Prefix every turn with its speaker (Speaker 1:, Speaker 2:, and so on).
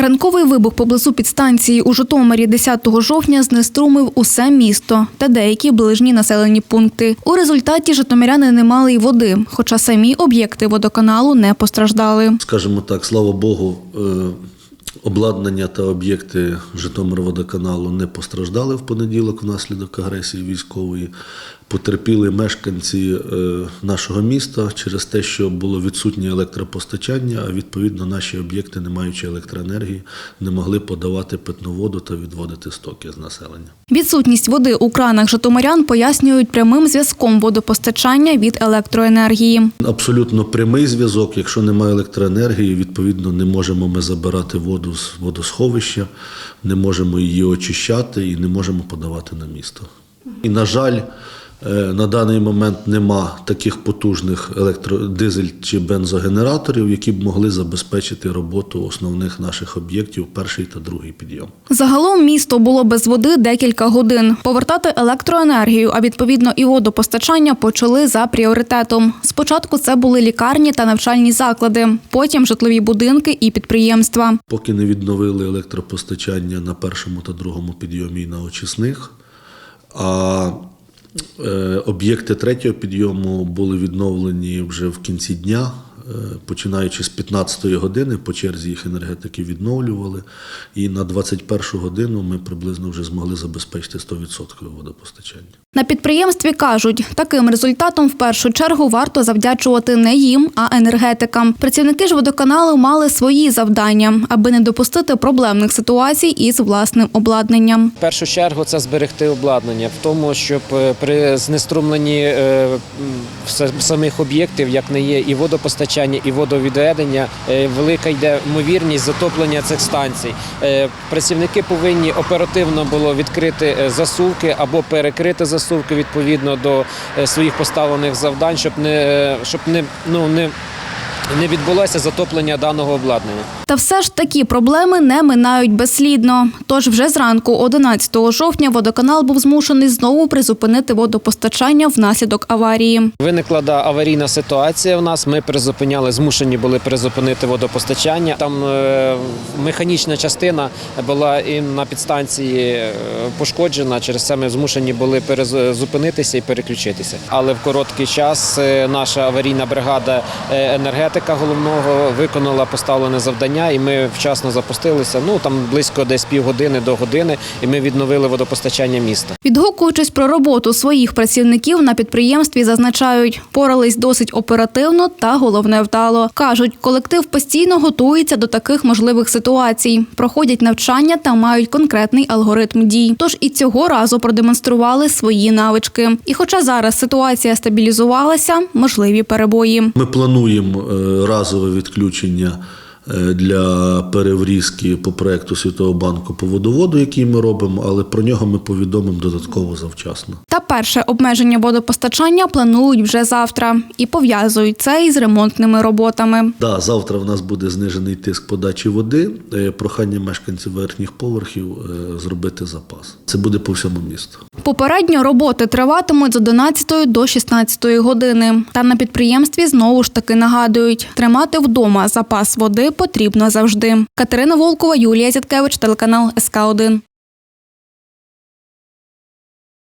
Speaker 1: Ранковий вибух поблизу підстанції у Житомирі 10 жовтня знеструмив усе місто та деякі ближні населені пункти. У результаті житомиряни не мали й води, хоча самі об'єкти водоканалу не постраждали.
Speaker 2: Скажімо так, слава Богу, е, обладнання та об'єкти Житомирводоканалу не постраждали в понеділок внаслідок агресії військової. Потерпіли мешканці е, нашого міста через те, що було відсутнє електропостачання, а відповідно наші об'єкти, не маючи електроенергії, не могли подавати питну воду та відводити стоки з населення.
Speaker 1: Відсутність води у кранах житомирян пояснюють прямим зв'язком водопостачання від електроенергії.
Speaker 2: Абсолютно прямий зв'язок. Якщо немає електроенергії, відповідно не можемо ми забирати воду з водосховища, не можемо її очищати і не можемо подавати на місто. І, на жаль, е, на даний момент нема таких потужних електродизель чи бензогенераторів, які б могли забезпечити роботу основних наших об'єктів перший та другий підйом.
Speaker 1: Загалом місто було без води декілька годин. Повертати електроенергію, а відповідно і водопостачання почали за пріоритетом. Спочатку це були лікарні та навчальні заклади, потім житлові будинки і підприємства.
Speaker 2: Поки не відновили електропостачання на першому та другому підйомі і на очисних, а е, об'єкти третього підйому були відновлені вже в кінці дня. Е, Починаючи з 15-ї години, по черзі їх енергетики відновлювали, і на 21 годину ми приблизно вже змогли забезпечити 100% водопостачання.
Speaker 1: На підприємстві кажуть, таким результатом в першу чергу варто завдячувати не їм, а енергетикам. Працівники ж водоканалу мали свої завдання, аби не допустити проблемних ситуацій із власним обладнанням.
Speaker 3: В першу чергу це зберегти обладнання в тому, щоб е, при знеструмленні е, самих об'єктів, як не є і водопостачання, і водовідведення, е, велика йде ймовірність затоплення цих станцій. Е, Працівники повинні оперативно було відкрити е, засувки або перекрити засувки відповідно до своїх поставлених завдань, щоб не щоб не ну не. Не відбулося затоплення даного обладнання.
Speaker 1: Та все ж такі проблеми не минають безслідно. Тож вже зранку, 11 жовтня, водоканал був змушений знову призупинити водопостачання внаслідок аварії.
Speaker 3: Виникла да, аварійна ситуація. У нас ми призупиняли, змушені були призупинити водопостачання. Там е, механічна частина була і на підстанції е, пошкоджена. Через це ми змушені були перезупинитися і переключитися. Але в короткий час е, наша аварійна бригада е, енергетика головного виконала поставлене завдання, і ми вчасно запустилися. Ну там близько десь півгодини до години, і ми відновили водопостачання міста.
Speaker 1: Відгукуючись про роботу своїх працівників на підприємстві, зазначають, порались досить оперативно та головне вдало. кажуть, колектив постійно готується до таких можливих ситуацій, проходять навчання та мають конкретний алгоритм дій. Тож і цього разу продемонстрували свої навички. І хоча зараз ситуація стабілізувалася, можливі перебої.
Speaker 2: Ми плануємо е, разове відключення е, для переврізки по проекту Світового банку по водоводу, який ми робимо, але про нього ми повідомимо додатково завчасно.
Speaker 1: Та перше обмеження водопостачання планують вже завтра і пов'язують це із ремонтними роботами.
Speaker 2: Да, завтра в нас буде знижений тиск подачі води. Е, Прохання мешканців верхніх поверхів е, зробити запас. Це буде по всьому місту.
Speaker 1: Попередньо роботи триватимуть з 11 до 16 години. Та на підприємстві знову ж таки нагадують, тримати вдома запас води потрібно завжди. Катерина Волкова, Юлія Зяткевич, телеканал СК 1